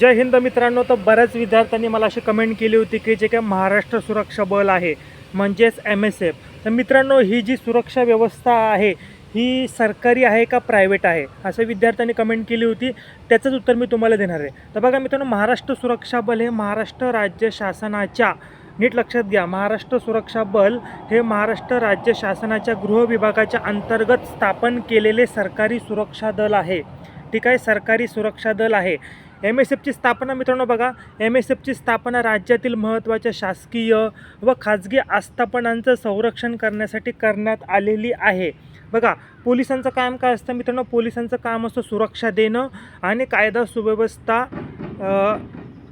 जय हिंद मित्रांनो तर बऱ्याच विद्यार्थ्यांनी मला अशी कमेंट केली होती की जे काय महाराष्ट्र सुरक्षा बल आहे म्हणजेच एम एस एफ तर मित्रांनो ही जी सुरक्षा व्यवस्था आहे ही सरकारी आहे का प्रायव्हेट आहे? असं विद्यार्थ्यांनी कमेंट केली होती. त्याचंच उत्तर मी तुम्हाला देणार आहे. तर बघा मित्रांनो महाराष्ट्र सुरक्षा बल हे महाराष्ट्र राज्य शासनाच्या नीट लक्षात घ्या महाराष्ट्र सुरक्षा बल हे महाराष्ट्र राज्य शासनाच्या गृह विभागाच्या अंतर्गत स्थापन केलेले सरकारी सुरक्षा दल आहे. ठीक आहे सरकारी सुरक्षा दल आहे. एम एस एफची स्थापना मित्रांनो बघा. एम एस एफची स्थापना राज्यातील महत्त्वाच्या शासकीय व खाजगी आस्थापनांचं संरक्षण करण्यासाठी करण्यात आलेली आहे. बघा पोलिसांचं काम काय असतं मित्रांनो? पोलिसांचं काम असतं सुरक्षा देणं आणि कायदा सुव्यवस्था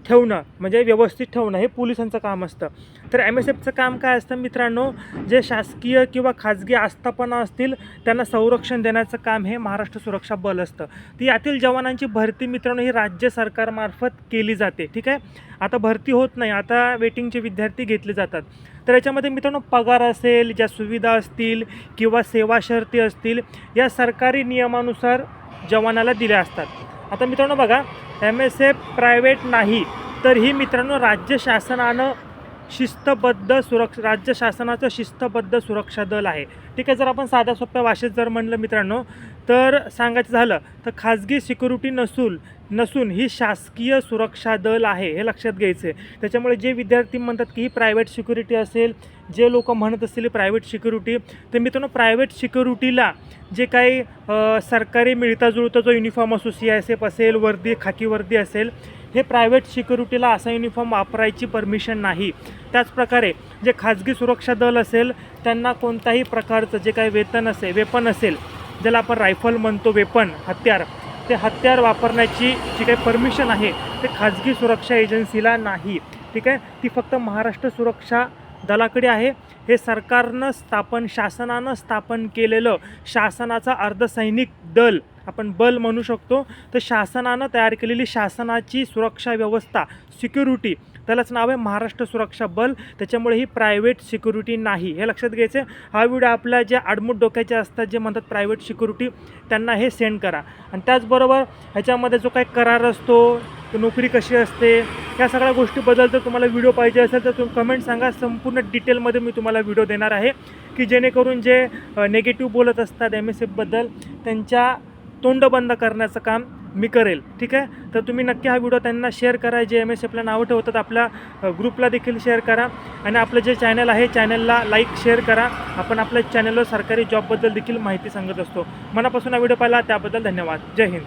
ठेवणं म्हणजे व्यवस्थित ठेवणं हे पोलिसांचं काम असतं. तर एम एस एफचं काम काय असतं मित्रांनो जे शासकीय किंवा खाजगी आस्थापना असतील त्यांना संरक्षण देण्याचं काम हे महाराष्ट्र सुरक्षा बल असतं. ती यातील जवानांची भरती मित्रांनो ही राज्य सरकारमार्फत केली जाते ठीक आहे? आता भरती होत नाही आता वेटिंगचे विद्यार्थी घेतले जातात. तर याच्यामध्ये मित्रांनो पगार असेल ज्या सुविधा असतील किंवा सेवा शर्ती असतील या सरकारी नियमानुसार जवानाला दिल्या असतात. आता मित्रांनो बघा एम एस एफ प्रायव्हेट नाही. तर ही मित्रांनो राज्य शासनानं शिस्तबद्ध सुरक्ष राज्य शासनाचं शिस्तबद्ध सुरक्षा दल आहे. ठीक आहे जर आपण साध्या सोप्या भाषेत जर म्हणलं मित्रांनो तर सांगायचं झालं तर खाजगी सिक्युरिटी नसून नसून ही शासकीय सुरक्षा दल आहे हे लक्षात घ्यायचं आहे. त्याच्यामुळे जे विद्यार्थी म्हणतात की ही प्रायव्हेट सिक्युरिटी असेल जे लोक म्हणत असतील प्रायव्हेट सिक्युरिटी तर मित्रांनो प्रायव्हेट सिक्युरिटीला जे काही सरकारी मिळता जुळता जो युनिफॉर्म असो सी एस एफ असेल वर्दी खाकी वर्दी असेल हे प्रायव्हेट सिक्युरिटीला असा युनिफॉर्म वापरायची परमिशन नाही. त्याचप्रकारे जे खाजगी सुरक्षा दल असेल त्यांना कोणत्याही प्रकारचं जे काही वेतन असेल वेपन असेल ज्याला आपण रायफल म्हणतो वेपन हत्यार ते हत्यार वापरण्याची जी काही परमिशन आहे ते खाजगी सुरक्षा एजन्सीला नाही. ठीक आहे? ती फक्त महाराष्ट्र सुरक्षा दलाकडे आहे. हे सरकारनं स्थापन शासनानं स्थापन केलेलं शासनाचा अर्धसैनिक दल आपण बल म्हणू शकतो. तर शासनानं तयार केलेली शासनाची सुरक्षा व्यवस्था सिक्युरिटी त्यालाच नाव आहे महाराष्ट्र सुरक्षा बल. त्याच्यामुळे ही प्रायव्हेट सिक्युरिटी नाही. हे लक्षात घ्यायचं आहे. हा व्हिडिओ आपल्या जे आडमुट डोक्याचे असतात जे म्हणतात प्रायव्हेट सिक्युरिटी त्यांना हे सेंड करा. आणि त्याचबरोबर ह्याच्यामध्ये जो काही करार असतो नोकरी कशी असते या सगळ्या गोष्टीबद्दल जर तुम्हाला व्हिडिओ पाहिजे असेल तर तुम्ही कमेंट सांगा. संपूर्ण डिटेलमध्ये मी तुम्हाला व्हिडिओ देणार आहे. की जेणेकरून जे नेगेटिव्ह बोलत असतात एम एस एफबद्दल त्यांच्या तोंड बंद करण्याचं काम मी करेल ठीक आहे? तर तुम्ही नक्की हा व्हिडिओ त्यांना शेअर करा जे एम एस एफला नावं ठेवतात आपल्या ग्रुपला देखील शेअर करा. आणि आपलं जे चॅनल आहे चॅनलला लाईक शेअर करा. आपण आपल्या चॅनलवर सरकारी जॉबबद्दल देखील माहिती सांगत असतो. मनापासून हा व्हिडिओ पाहिला त्याबद्दल धन्यवाद. जय हिंद.